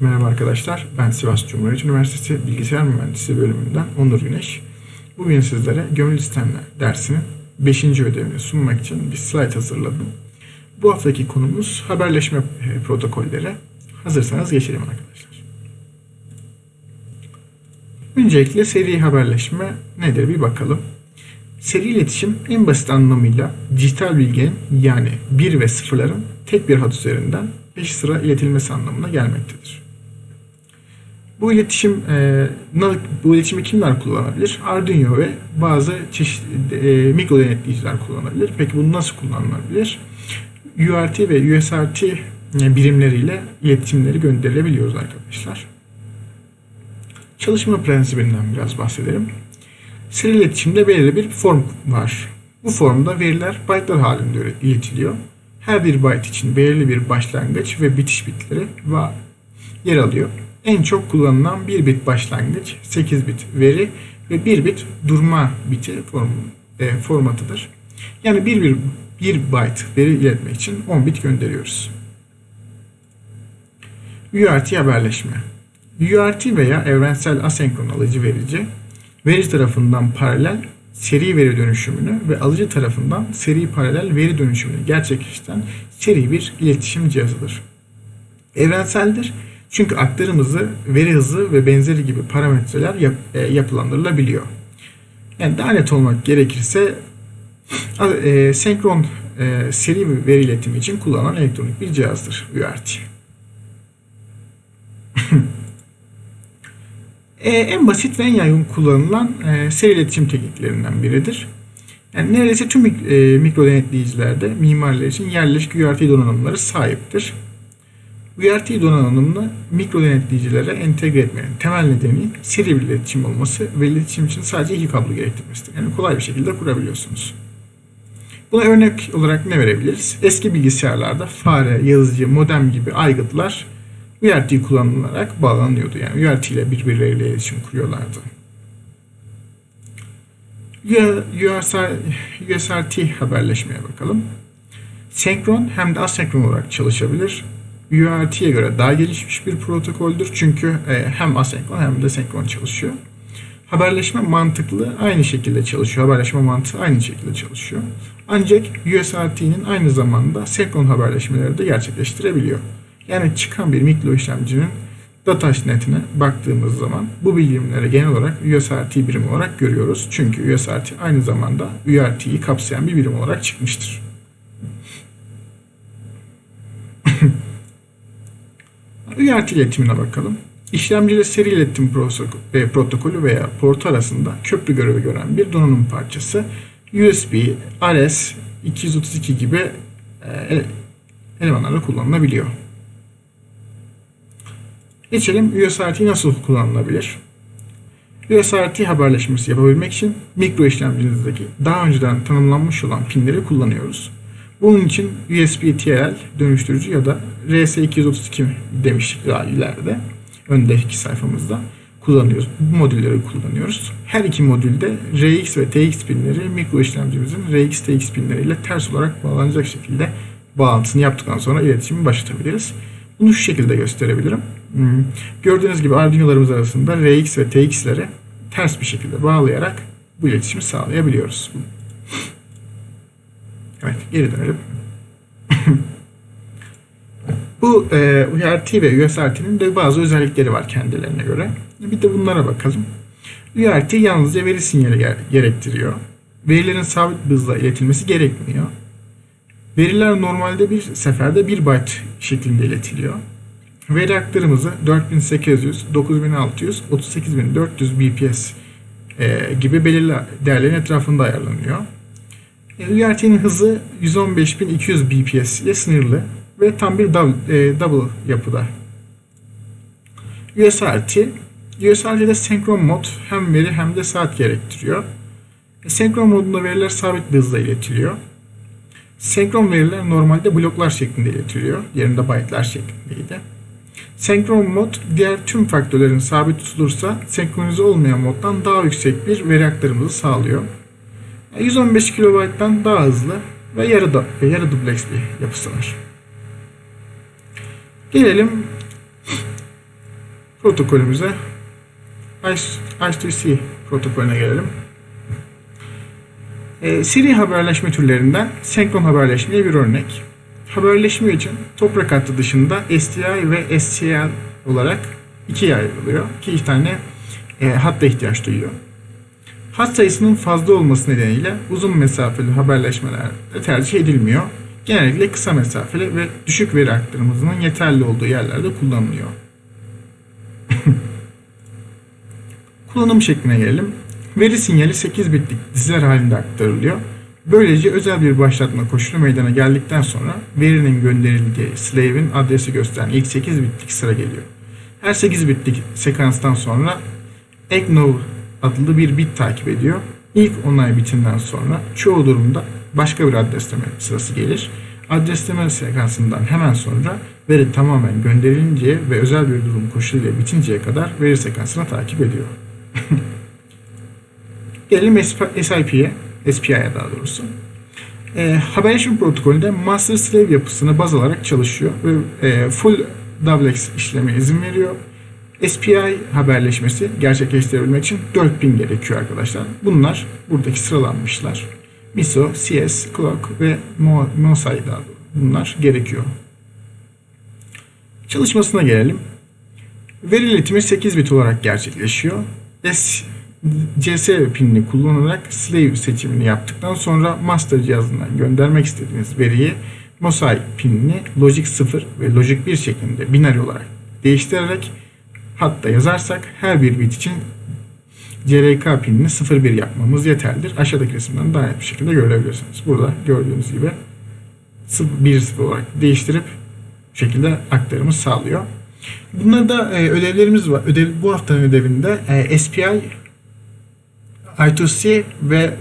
Merhaba arkadaşlar. Ben Sivas Cumhuriyet Üniversitesi Bilgisayar Mühendisliği bölümünden Onur Güneş. Bugün sizlere gömülü sistemler dersinin 5. ödevini sunmak için bir slide hazırladım. Bu haftaki konumuz haberleşme e, protokolleri. Hazırsanız geçelim arkadaşlar. Öncelikle seri haberleşme nedir bir bakalım. Seri iletişim en basit anlamıyla dijital bilginin yani 1 ve sıfırların tek bir hat üzerinden peş sıra iletilmesi anlamına gelmektedir. Bu iletişim e, bu iletişimi kimler kullanabilir? Arduino ve bazı çeşitli e, mikro denetleyiciler kullanabilir. Peki bu nasıl kullanılabilir? UART ve USRT birimleriyle iletişimleri gönderilebiliyoruz arkadaşlar. Çalışma prensibinden biraz bahsedelim. Seri iletişimde belirli bir form var. Bu formda veriler byte'lar halinde iletiliyor. Her bir byte için belirli bir başlangıç ve bitiş bitleri var, yer alıyor. En çok kullanılan 1 bit başlangıç, 8 bit veri ve 1 bit durma biti form, e, formatıdır. Yani 1, 1, 1 byte veri iletmek için 10 bit gönderiyoruz. UART haberleşme. UART veya evrensel asenkron alıcı verici veri tarafından paralel seri veri dönüşümünü ve alıcı tarafından seri paralel veri dönüşümünü gerçekleştiren seri bir iletişim cihazıdır. Evrenseldir çünkü aktarım hızı, veri hızı ve benzeri gibi parametreler yap, e, yapılandırılabiliyor. Yani daha net olmak gerekirse e, senkron e, seri veri iletimi için kullanılan elektronik bir cihazdır UART. e, en basit ve en yaygın kullanılan e, seri iletişim tekniklerinden biridir. Yani neredeyse tüm e, mikro denetleyicilerde mimarlar için yerleşik UART donanımları sahiptir. UART donanımını mikro denetleyicilere entegre etmenin temel nedeni seri bir iletişim olması ve iletişim için sadece iki kablo gerektirmesidir. Yani kolay bir şekilde kurabiliyorsunuz. Buna örnek olarak ne verebiliriz? Eski bilgisayarlarda fare, yazıcı, modem gibi aygıtlar UART kullanılarak bağlanıyordu. Yani UART ile birbirleriyle iletişim kuruyorlardı. USRT haberleşmeye bakalım. Senkron hem de asenkron olarak çalışabilir. UART'ye göre daha gelişmiş bir protokoldür. Çünkü e, hem asenkron hem de senkron çalışıyor. Haberleşme mantıklı aynı şekilde çalışıyor. Haberleşme mantığı aynı şekilde çalışıyor. Ancak USRT'nin aynı zamanda senkron haberleşmeleri de gerçekleştirebiliyor. Yani çıkan bir mikro işlemcinin dataş netine baktığımız zaman bu birimleri genel olarak USRT birim olarak görüyoruz. Çünkü USRT aynı zamanda UART'yi kapsayan bir birim olarak çıkmıştır. UART iletimine bakalım. İşlemciyle seri iletim e, protokolü veya portu arasında köprü görevi gören bir donanım parçası USB, RS, 232 gibi e, elemanlarla kullanılabiliyor. Geçelim USRT nasıl kullanılabilir? USRT haberleşmesi yapabilmek için mikro işlemcinizdeki daha önceden tanımlanmış olan pinleri kullanıyoruz. Bunun için USB TLL dönüştürücü ya da RS232 demiştik daha ileride öndeki sayfamızda kullanıyoruz. Bu modülleri kullanıyoruz. Her iki modülde RX ve TX pinleri mikro işlemcimizin RX TX pinleriyle ters olarak bağlanacak şekilde bağlantısını yaptıktan sonra iletişimi başlatabiliriz. Bunu şu şekilde gösterebilirim. Hmm. Gördüğünüz gibi Arduino'larımız arasında RX ve TX'leri ters bir şekilde bağlayarak bu iletişimi sağlayabiliyoruz. Evet, geri dönelim. bu e, UART ve USRT'nin de bazı özellikleri var kendilerine göre. Bir de bunlara bakalım. UART yalnızca veri sinyali gerektiriyor. Verilerin sabit hızla iletilmesi gerekmiyor. Veriler normalde bir seferde 1 byte şeklinde iletiliyor. Veri aktarımızı 4800, 9600, 38400 bps e, gibi belirli değerlerin etrafında ayarlanıyor. UART'nin hızı 115200 bps ile sınırlı ve tam bir double, e, double yapıda. USRT USRT'de senkron mod hem veri hem de saat gerektiriyor. E, senkron modunda veriler sabit bir hızla iletiliyor. Senkron veriler normalde bloklar şeklinde iletiliyor. Yerinde byte'lar şeklindeydi. Senkron mod diğer tüm faktörlerin sabit tutulursa senkronize olmayan moddan daha yüksek bir veri aktarımını sağlıyor. 115 kilobayttan daha hızlı ve yarı, da, yarı duplex bir yapısı var. Gelelim protokolümüze I2C protokolüne gelelim. E, seri haberleşme türlerinden senkron haberleşmeye bir örnek. Haberleşme için toprak hattı dışında STI ve SCL olarak ikiye ayrılıyor. İki tane e, hatta ihtiyaç duyuyor. Hat sayısının fazla olması nedeniyle uzun mesafeli haberleşmeler tercih edilmiyor. Genellikle kısa mesafeli ve düşük veri aktarımı yeterli olduğu yerlerde kullanılıyor. Kullanım şekline gelelim. Veri sinyali 8 bitlik diziler halinde aktarılıyor. Böylece özel bir başlatma koşulu meydana geldikten sonra verinin gönderildiği slave'in adresi gösteren ilk 8 bitlik sıra geliyor. Her 8 bitlik sekanstan sonra EGNOV adlı bir bit takip ediyor. İlk onay bitinden sonra çoğu durumda başka bir adresleme sırası gelir. Adresleme sekansından hemen sonra veri tamamen gönderilince ve özel bir durum koşuluyla bitinceye kadar veri sekansını takip ediyor. Gelelim SIP'ye, SPI'ye daha doğrusu. E, haberleşme protokolünde master slave yapısını baz alarak çalışıyor ve e, full duplex işleme izin veriyor. SPI haberleşmesi gerçekleştirebilmek için 4000 gerekiyor arkadaşlar. Bunlar buradaki sıralanmışlar. MISO, CS, Clock ve MOSAI daha. Bunlar gerekiyor. Çalışmasına gelelim. Veri iletimi 8 bit olarak gerçekleşiyor. S CS pinini kullanarak slave seçimini yaptıktan sonra master cihazından göndermek istediğiniz veriyi MOSAI pinini logic 0 ve logic 1 şeklinde binary olarak değiştirerek hatta yazarsak her bir bit için CRK pinini 01 yapmamız yeterlidir. Aşağıdaki resimden daha net bir şekilde görebilirsiniz. Burada gördüğünüz gibi 1 0 olarak değiştirip şekilde aktarımı sağlıyor. Bunlarda e, ödevlerimiz var. Ödev, bu haftanın ödevinde e, SPI, I2C ve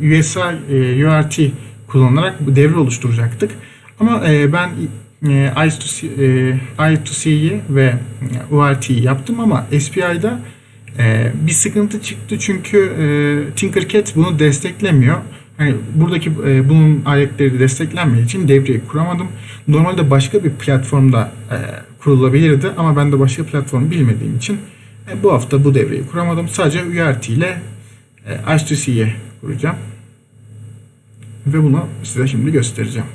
USI e, URT kullanarak devre oluşturacaktık. Ama e, ben e, I2C, e, I2C'yi ve URT'yi yaptım ama SPI'da e, bir sıkıntı çıktı çünkü e, Tinkercad bunu desteklemiyor. Hani buradaki e, bunun ayetleri de desteklenmediği için devreyi kuramadım. Normalde başka bir platformda e, kurulabilirdi ama ben de başka platform bilmediğim için e, bu hafta bu devreyi kuramadım. Sadece URT ile e, H2C'ye kuracağım. Ve bunu size şimdi göstereceğim.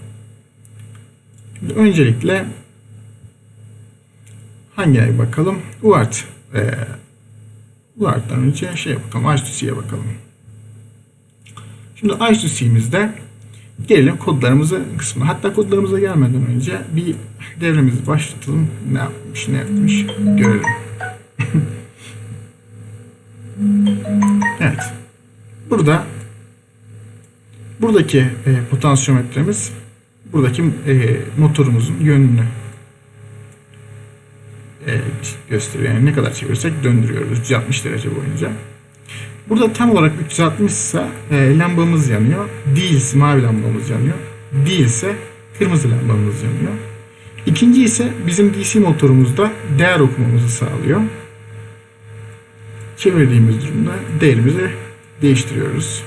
Şimdi öncelikle hangi ay bakalım? UART. E, UART'tan önce şey bakalım. H2C'ye bakalım. Şimdi H2C'mizde gelelim kodlarımızı kısmına. Hatta kodlarımıza gelmeden önce bir devremizi başlatalım. Ne yapmış, ne yapmış görelim. evet. Burada buradaki e, potansiyometremiz buradaki e, motorumuzun yönünü e, gösteriyor. Yani ne kadar çevirirsek döndürüyoruz 360 derece boyunca. Burada tam olarak 360 ise lambamız yanıyor. Değilse mavi lambamız yanıyor. Değilse kırmızı lambamız yanıyor. İkinci ise bizim DC motorumuzda değer okumamızı sağlıyor. Çevirdiğimiz durumda değerimizi değiştiriyoruz.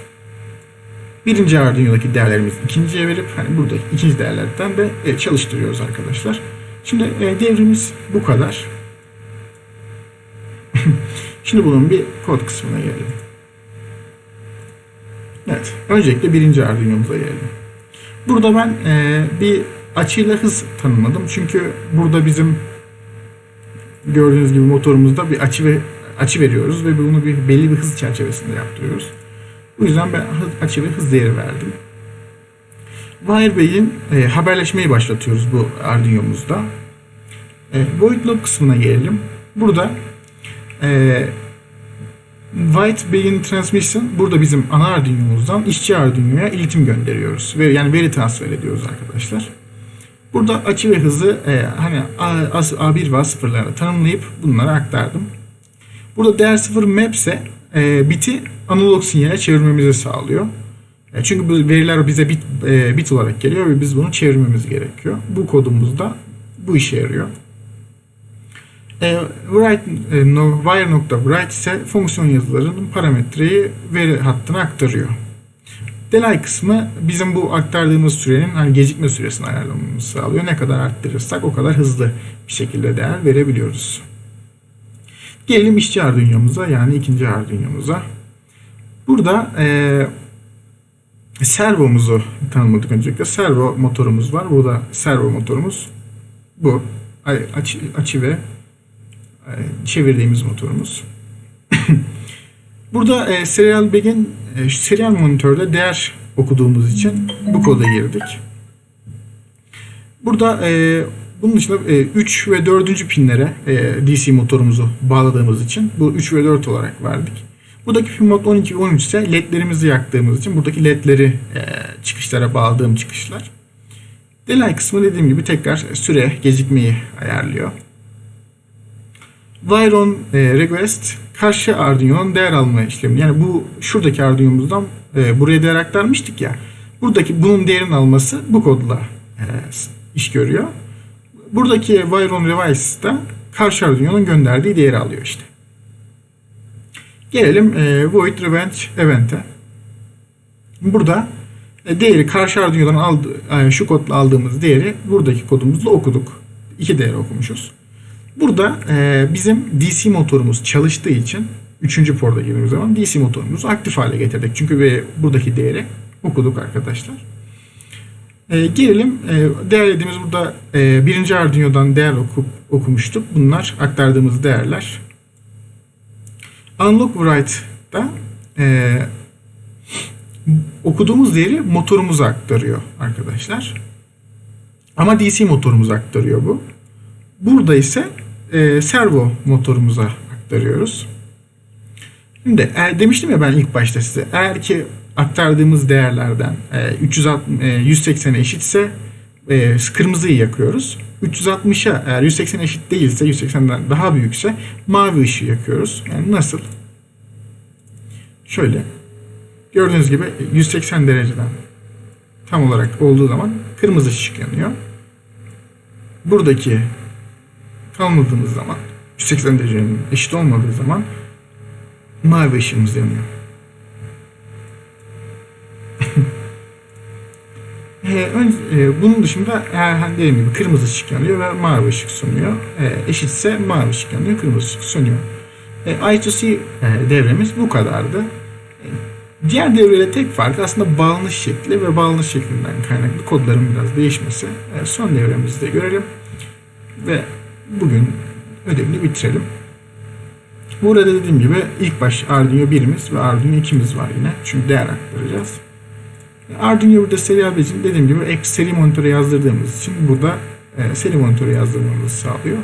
Birinci Arduino'daki değerlerimizi ikinciye verip hani buradaki ikinci değerlerden de e, çalıştırıyoruz arkadaşlar. Şimdi e, devrimiz bu kadar. Şimdi bunun bir kod kısmına gelelim. Evet. Öncelikle birinci Arduino'muza gelelim. Burada ben e, bir açıyla hız tanımladım. Çünkü burada bizim gördüğünüz gibi motorumuzda bir açı ve açı veriyoruz ve bunu bir belli bir hız çerçevesinde yaptırıyoruz. Bu yüzden ben ve hız değeri verdim. Wirebey'in e, haberleşmeyi başlatıyoruz bu Arduino'muzda. E, void loop kısmına gelelim. Burada e, White Bean Transmission burada bizim ana Arduino'muzdan işçi Arduino'ya iletim gönderiyoruz. Ve yani veri transfer ediyoruz arkadaşlar. Burada açı ve hızı e, hani A, A1 ve A0'lara tanımlayıp bunları aktardım. Burada değer 0 map ise e, biti analog sinyale çevirmemizi sağlıyor. E, çünkü bu veriler bize bit, e, bit olarak geliyor ve biz bunu çevirmemiz gerekiyor. Bu kodumuzda bu işe yarıyor. E, write, e, no, wire nokta write ise fonksiyon yazılarının parametreyi veri hattına aktarıyor. Delay kısmı bizim bu aktardığımız sürenin hani gecikme süresini ayarlamamızı sağlıyor. Ne kadar arttırırsak o kadar hızlı bir şekilde değer verebiliyoruz. Gelelim işçi Arduino'muza yani ikinci Arduino'muza. Burada e, servomuzu tanımladık öncelikle. Servo motorumuz var. Burada servo motorumuz bu. Açı, açı ve e, çevirdiğimiz motorumuz. Burada e, serial begin e, serial monitörde değer okuduğumuz için bu koda girdik. Burada e, bunun dışında e, 3 ve 4. pinlere e, DC motorumuzu bağladığımız için bu 3 ve 4 olarak verdik. Buradaki pin mod 12 ve 13 ise ledlerimizi yaktığımız için buradaki ledleri e, çıkışlara bağladığım çıkışlar. Delay kısmı dediğim gibi tekrar süre gecikmeyi ayarlıyor. Wire on e, request karşı Arduino'nun değer alma işlemi. Yani bu şuradaki Arduino'muzdan e, buraya değer aktarmıştık ya. Buradaki bunun değerini alması bu kodla e, iş görüyor. Buradaki wire on revice da karşı Arduino'nun gönderdiği değeri alıyor işte. Gelelim e, void revenge event'e. Burada e, değeri karşı Arduino'dan aldı, yani şu kodla aldığımız değeri buradaki kodumuzla okuduk. İki değer okumuşuz. Burada e, bizim DC motorumuz çalıştığı için 3. porta girdiğimiz zaman DC motorumuzu aktif hale getirdik. Çünkü ve buradaki değeri okuduk arkadaşlar. E, gelelim e, değerlediğimiz burada e, birinci Arduino'dan değer okup okumuştuk. Bunlar aktardığımız değerler. Unlock Write'da e, okuduğumuz değeri motorumuza aktarıyor arkadaşlar. Ama DC motorumuza aktarıyor bu. Burada ise e, servo motorumuza aktarıyoruz. Şimdi e, demiştim ya ben ilk başta size eğer ki aktardığımız değerlerden e, 360 e, 180'e eşitse e, kırmızıyı yakıyoruz. 360'a eğer 180 eşit değilse 180'den daha büyükse mavi ışığı yakıyoruz. Yani nasıl? Şöyle. Gördüğünüz gibi 180 dereceden tam olarak olduğu zaman kırmızı ışık yanıyor. Buradaki kalmadığımız zaman 180 derecenin eşit olmadığı zaman mavi ışığımız yanıyor. E, ön, e, bunun dışında eğer dediğim gibi kırmızı ışık yanıyor ve mavi ışık sönüyor. E, eşitse mavi ışık yanıyor, kırmızı ışık sönüyor. E, I2C e, devremiz bu kadardı. E, diğer devreyle tek fark aslında bağlanış şekli ve bağlanış şeklinden kaynaklı kodların biraz değişmesi. E, son devremizde görelim. Ve bugün ödevini bitirelim. Burada dediğim gibi ilk baş Arduino 1'imiz ve Arduino 2'miz var yine. Çünkü değer aktaracağız. Arduino burada serial için dediğim gibi ek seri monitöre yazdırdığımız için burada e, seri monitöre yazdırmamızı sağlıyor.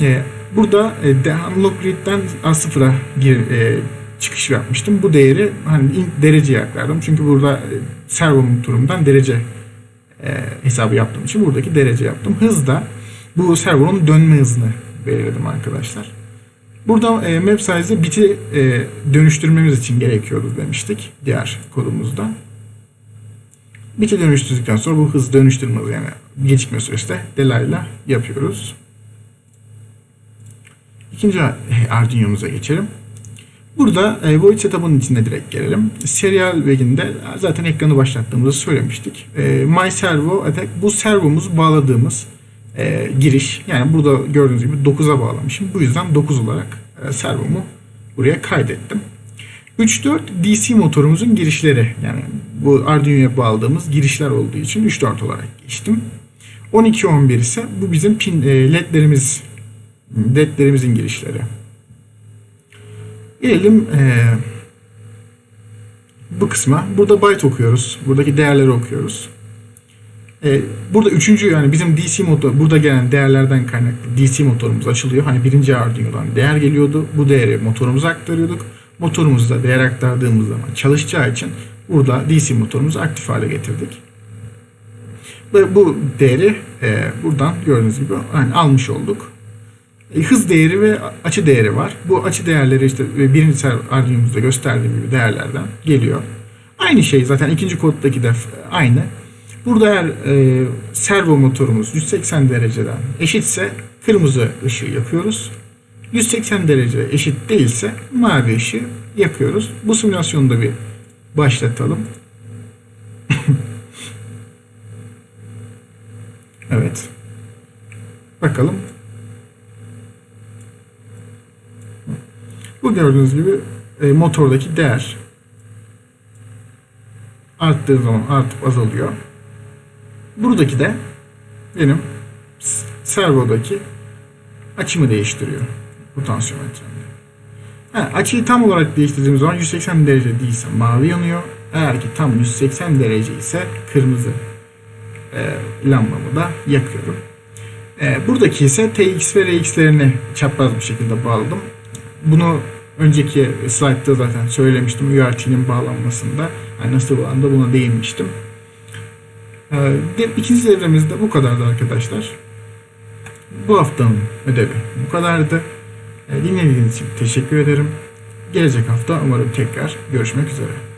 E, burada e, de, unlock read'den A0'a gir, e, çıkış yapmıştım. Bu değeri hani dereceye aktardım. Çünkü burada e, servo motorumdan derece e, hesabı yaptığım için buradaki derece yaptım. Hız da bu servonun dönme hızını belirledim arkadaşlar. Burada e, map size'ı biti e, dönüştürmemiz için gerekiyordu demiştik diğer kodumuzda. Biti dönüştürdükten sonra bu hız dönüştürme yani gecikme süresi de delayla yapıyoruz. İkinci Arduino'muza geçelim. Burada e, Void Setup'ın içine direkt gelelim. Serial Wagon'de zaten ekranı başlattığımızı söylemiştik. E, My Servo Attack bu servomuz bağladığımız e, giriş. Yani burada gördüğünüz gibi 9'a bağlamışım. Bu yüzden 9 olarak e, servomu buraya kaydettim. 3.4 DC motorumuzun girişleri. Yani bu Arduino'ya bağladığımız girişler olduğu için 3.4 olarak geçtim. 12.11 ise bu bizim pin e, ledlerimiz ledlerimizin girişleri. Gelelim e, bu kısma. Burada byte okuyoruz. Buradaki değerleri okuyoruz. E, burada üçüncü yani bizim DC motor burada gelen değerlerden kaynaklı DC motorumuz açılıyor. Hani birinci Arduino'dan değer geliyordu. Bu değeri motorumuza aktarıyorduk. Motorumuzda değer aktardığımız zaman çalışacağı için burada DC motorumuzu aktif hale getirdik. Ve bu değeri e, buradan gördüğünüz gibi hani almış olduk. E, hız değeri ve açı değeri var. Bu açı değerleri işte birinci Arduino'muzda gösterdiğim gibi değerlerden geliyor. Aynı şey zaten ikinci koddaki de aynı. Burada eğer e, servo motorumuz 180 dereceden eşitse kırmızı ışığı yakıyoruz. 180 derece eşit değilse mavi ışığı yakıyoruz. Bu simülasyonu da bir başlatalım. evet. Bakalım. Bu gördüğünüz gibi e, motordaki değer arttığı zaman artıp azalıyor. Buradaki de benim servodaki açımı değiştiriyor bu tansiyometremde. Ha, açıyı tam olarak değiştirdiğim zaman 180 derece değilse mavi yanıyor. Eğer ki tam 180 derece ise kırmızı e, lambamı da yakıyorum. E, buradaki ise TX ve RX'lerini çapraz bir şekilde bağladım. Bunu önceki slaytta zaten söylemiştim URT'nin bağlanmasında. Yani nasıl bağlandı buna değinmiştim. E, ikinci devremizde bu kadardı arkadaşlar. Bu haftanın ödevi bu kadardı. E, dinlediğiniz için teşekkür ederim. Gelecek hafta umarım tekrar görüşmek üzere.